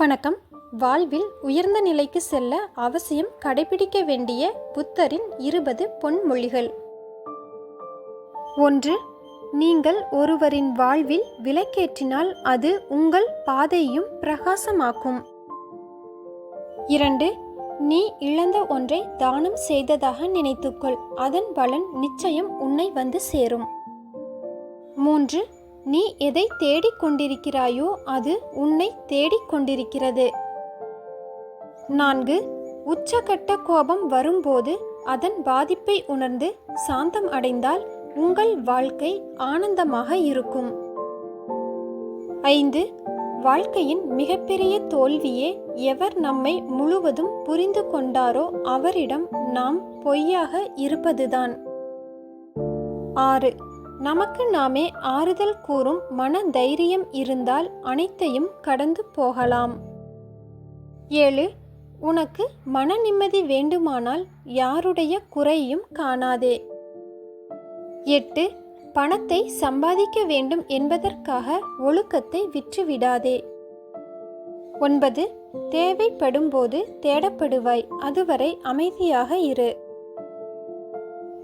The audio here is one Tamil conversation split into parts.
வணக்கம். வாழ்வில் உயர்ந்த நிலைக்கு செல்ல அவசியம் கடைபிடிக்க வேண்டிய புத்தரின் இருபது பொன்மொழிகள். ஒன்று நீங்கள் ஒருவரின் வாழ்வில் விளக்கேற்றினால் அது உங்கள் பாதையும் பிரகாசமாக்கும். இரண்டு நீ இழந்த ஒன்றை தானம் செய்ததாக நினைத்துக்கொள். அதன் பலன் நிச்சயம் உன்னை வந்து சேரும். மூன்று நீ எதை தேடிக் கொண்டிருக்கிறாயோ அது உன்னை தேடிக் கொண்டிருக்கிறது. நான்கு உச்சகட்ட கோபம் வரும்போது அதன் பாதிப்பை உணர்ந்து சாந்தம் அடைந்தால் உங்கள் வாழ்க்கை ஆனந்தமாக இருக்கும். ஐந்து வாழ்க்கையின் மிகப்பெரிய தோல்வியே எவர் நம்மை முழுவதும் புரிந்து கொண்டாரோ அவரிடம் நாம் பொய்யாக இருப்பதுதான். ஆறு நமக்கு நாமே ஆறுதல் கூறும் மன தைரியம் இருந்தால் அனைத்தையும் கடந்து போகலாம். ஏழு உனக்கு மன நிம்மதி வேண்டுமானால் யாருடைய குறையும் காணாதே. எட்டு பணத்தை சம்பாதிக்க வேண்டும் என்பதற்காக ஒழுக்கத்தை விற்றுவிடாதே. ஒன்பது தேவைப்படும்போது தேடப்படுவாய் அதுவரை அமைதியாக இரு.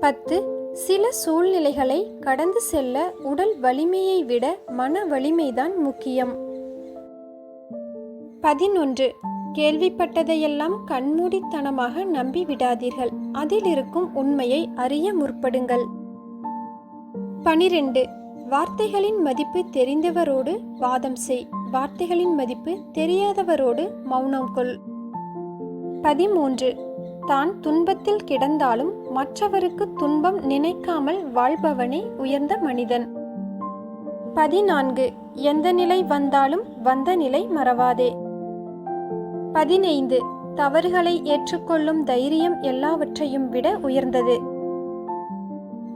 பத்து சில சூழ்நிலைகளை கடந்து செல்ல உடல் வலிமையை விட மன வலிமைதான் முக்கியம். பதினொன்று. கேள்விப்பட்டதையெல்லாம் கண்மூடித்தனமாக நம்பி விடாதீர்கள் அதில் இருக்கும் உண்மையை அறிய முற்படுங்கள். பனிரெண்டு. வார்த்தைகளின் மதிப்பு தெரிந்தவரோடு வாதம் செய். வார்த்தைகளின் மதிப்பு தெரியாதவரோடு மௌனம் கொள். பதிமூன்று. தான் துன்பத்தில் கிடந்தாலும் மற்றவருக்கு துன்பம் நினைக்காமல் வாழ்பவனே உயர்ந்த மனிதன். பதினான்கு. எந்த நிலை வந்தாலும் வந்த நிலை மறவாதே. பதினைந்து. தவறுகளை ஏற்றுக்கொள்ளும் தைரியம் எல்லாவற்றையும் விட உயர்ந்தது.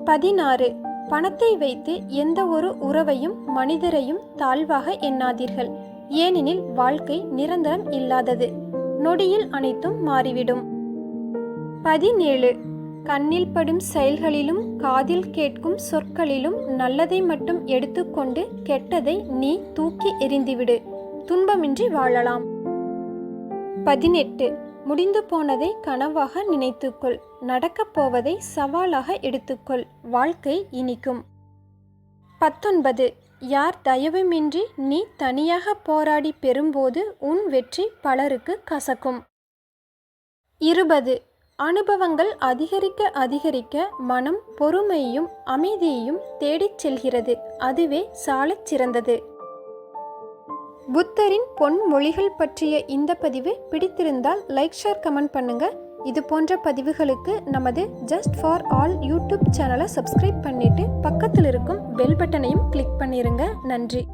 பதினாறு. பணத்தை வைத்து எந்த ஒரு உறவையும் மனிதரையும் தாழ்வாக எண்ணாதீர்கள். ஏனெனில் வாழ்க்கை நிரந்தரம் இல்லாதது. நொடியில் அனைத்தும் மாறிவிடும். பதினேழு. கண்ணில் படும் செயல்களிலும் காதில் கேட்கும் சொற்களிலும் நல்லதை மட்டும் எடுத்துக்கொண்டு கெட்டதை நீ தூக்கி எறிந்துவிடு. துன்பமின்றி வாழலாம். பதினெட்டு. முடிந்து போனதை கனவாக நினைத்துக்கொள். நடக்கப் போவதை சவாலாக எடுத்துக்கொள். வாழ்க்கை இனிக்கும். பத்தொன்பது. யார் தயவுமின்றி நீ தனியாக போராடி பெறும்போது உன் வெற்றி பலருக்கு கசக்கும். இருபது. அனுபவங்கள் அதிகரிக்க அதிகரிக்க மனம் பொறுமையும் அமைதியையும் தேடிச் செல்கிறது. அதுவே சாலச் சிறந்தது. புத்தரின் பொன்மொழிகள் பற்றிய இந்த பதிவு பிடித்திருந்தால் லைக் ஷேர் கமெண்ட் பண்ணுங்க. இது போன்ற பதிவுகளுக்கு நமது ஜஸ்ட் ஃபார் ஆல் யூடியூப் சேனலை சப்ஸ்கிரைப் பண்ணிட்டு பக்கத்தில் இருக்கும் பெல் பட்டனையும் கிளிக் பண்ணிருங்க. நன்றி.